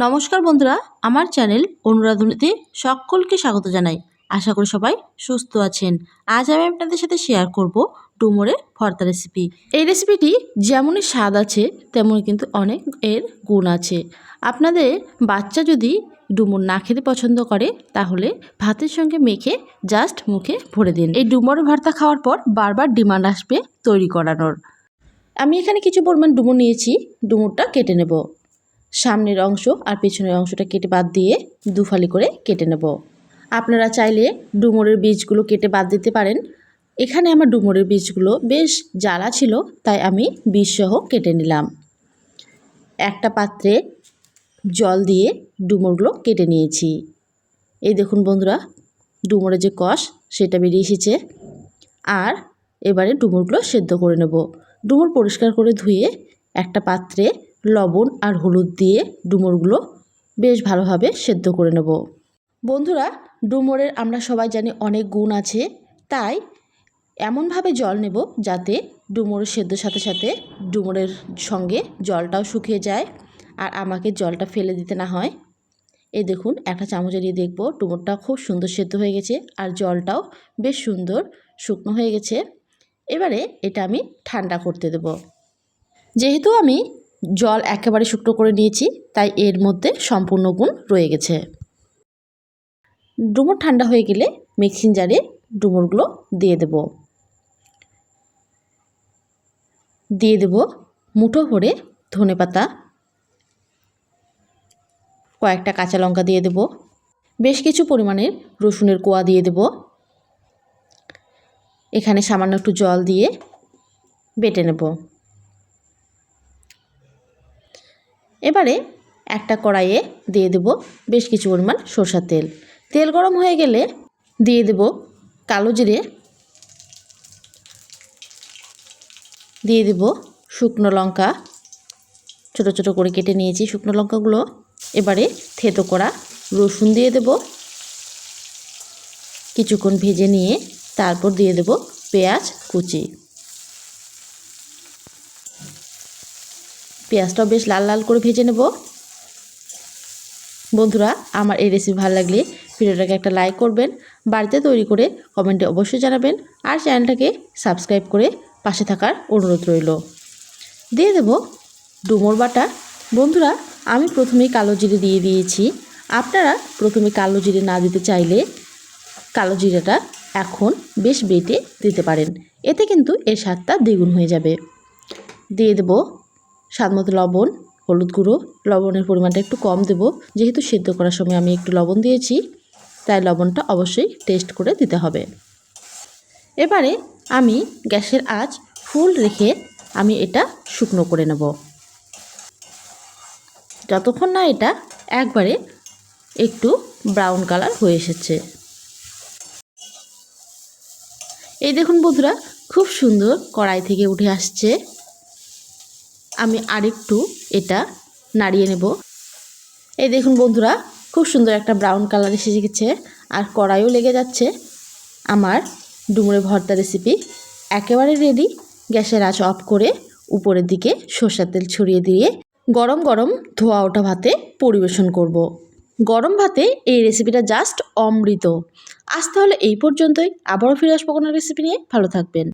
নমস্কার বন্ধুরা, আমার চ্যানেল অনুরাধনীতে সকলকে স্বাগত জানাই। আশা করি সবাই সুস্থ আছেন। আজ আমি আপনাদের সাথে শেয়ার করব ডুমুরের ভর্তা রেসিপি এই রেসিপিটি যেমনই স্বাদ আছে, তেমনই কিন্তু অনেক এর গুণ আছে। আপনাদের বাচ্চা যদি ডুমুর না খেতে পছন্দ করে, তাহলে ভাতের সঙ্গে মেখে জাস্ট মুখে ভরে দিন। এই ডুমুর ভর্তা খাওয়ার পর বারবার ডিমান্ড আসবে তৈরি করানোর। আমি এখানে কিছু পরিমাণ ডুমুর নিয়েছি, ডুমুরটা কেটে নেব। সামনের অংশ আর পেছনের অংশটা কেটে বাদ দিয়ে দুফালি করে কেটে নেব। আপনারা চাইলে ডুমুরের বীজগুলো কেটে বাদ দিতে পারেন। এখানে আমার ডুমুরের বীজগুলো বেশ জ্বালা ছিল, তাই আমি বীজসহ কেটে নিলাম। একটা পাত্রে জল দিয়ে ডুমুরগুলো কেটে নিয়েছি। এই দেখুন বন্ধুরা, ডুমুরের যে কষ, সেটা বেরিয়ে এসেছে। আর এবারে ডুমুরগুলো সেদ্ধ করে নেব। ডুমুর পরিষ্কার করে ধুয়ে একটা পাত্রে লবণ আর হলুদ দিয়ে ডুমুরগুলো বেশ ভালোভাবে সেদ্ধ করে নেব। বন্ধুরা, ডুমুরের আমরা সবাই জানি অনেক গুণ আছে, তাই এমনভাবে জল নেব যাতে ডুমুরের সেদ্ধর সাথে সাথে ডুমুরের সঙ্গে জলটাও শুকিয়ে যায় আর আমাকে জলটা ফেলে দিতে না হয়। এই দেখুন, একটা চামচে দিয়ে দেখব, ডুমুরটা খুব সুন্দর সেদ্ধ হয়ে গেছে আর জলটাও বেশ সুন্দর শুকনো হয়ে গেছে। এবারে এটা আমি ঠান্ডা করতে দেব। যেহেতু আমি জল একেবারে শুকনো করে নিয়েছি, তাই এর মধ্যে সম্পূর্ণ গুণ রয়ে গেছে। ডুমুর ঠান্ডা হয়ে গেলে মিক্সিং জারে ডুমুরগুলো দিয়ে দেব। দিয়ে দেব মুঠো ভরে ধনে পাতা, কয়েকটা কাঁচা লঙ্কা দিয়ে দেব, বেশ কিছু পরিমাণের রসুনের কোয়া দিয়ে দেব। এখানে সামান্য একটু জল দিয়ে বেটে নেব। এবারে একটা কড়াইয়ে দিয়ে দেব বেশ কিছু পরিমাণ সরষার তেল। তেল গরম হয়ে গেলে দিয়ে দেব কালো জিরে। দিয়ে দেব শুকনো লঙ্কা। ছোট ছোট করে কেটে নিয়েছি শুকনো লঙ্কাগুলো। এবারে থেতো করা রসুন দিয়ে দেব। কিছুক্ষণ ভেজে নিয়ে তারপর দিয়ে দেব পেঁয়াজ কুচি। পেঁয়াজটাও বেশ লাল লাল করে ভেজে নেব। বন্ধুরা, আমার এই রেসিপি ভালো লাগলে ভিডিওটাকে একটা লাইক করবেন, বাড়িতে তৈরি করে কমেন্টে অবশ্যই জানাবেন, আর চ্যানেলটাকে সাবস্ক্রাইব করে পাশে থাকার অনুরোধ রইল। দিয়ে দেব ডুমোর বাটা। বন্ধুরা, আমি প্রথমেই কালো জিরে দিয়ে দিয়েছি। আপনারা প্রথমে কালো জিরে না দিতে চাইলে কালো জিরেটা এখন বেশ বেটে দিতে পারেন। এতে কিন্তু এর স্বাদটা দ্বিগুণ হয়ে যাবে। দিয়ে দেব স্বাদ মতো লবণ, হলুদ গুঁড়ো। লবণের পরিমাণটা একটু কম দেব। যেহেতু সেদ্ধ করার সময় আমি একটু লবণ দিয়েছি, তাই লবণটা অবশ্যই টেস্ট করে দিতে হবে। এবারে আমি গ্যাসের আঁচ ফুল রেখে আমি এটা শুকনো করে নেব। যতক্ষণ না এটা একবারে একটু ব্রাউন কালার হয়ে এসেছে। এই দেখুন বন্ধুরা, খুব সুন্দর কড়াই থেকে উঠে আসছে। আমি আরেকটু এটা নাড়িয়ে নেব। এই দেখুন বন্ধুরা, খুব সুন্দর একটা ব্রাউন কালার এসে গেছে। আর কড়াইও লেগে যাচ্ছে। আমার ডুমুরে ভর্তা রেসিপি একেবারে রেডি গ্যাসের আঁচ অফ করে উপরের দিকে সর্ষার তেল ছড়িয়ে দিয়ে গরম গরম ধোয়া ওঠা ভাতে পরিবেশন করব। গরম ভাতে এই রেসিপিটা জাস্ট অমৃত। আজ তাহলে এই পর্যন্তই। আবারও ফিরে আসব কোনো রেসিপি নিয়ে। ভালো থাকবেন।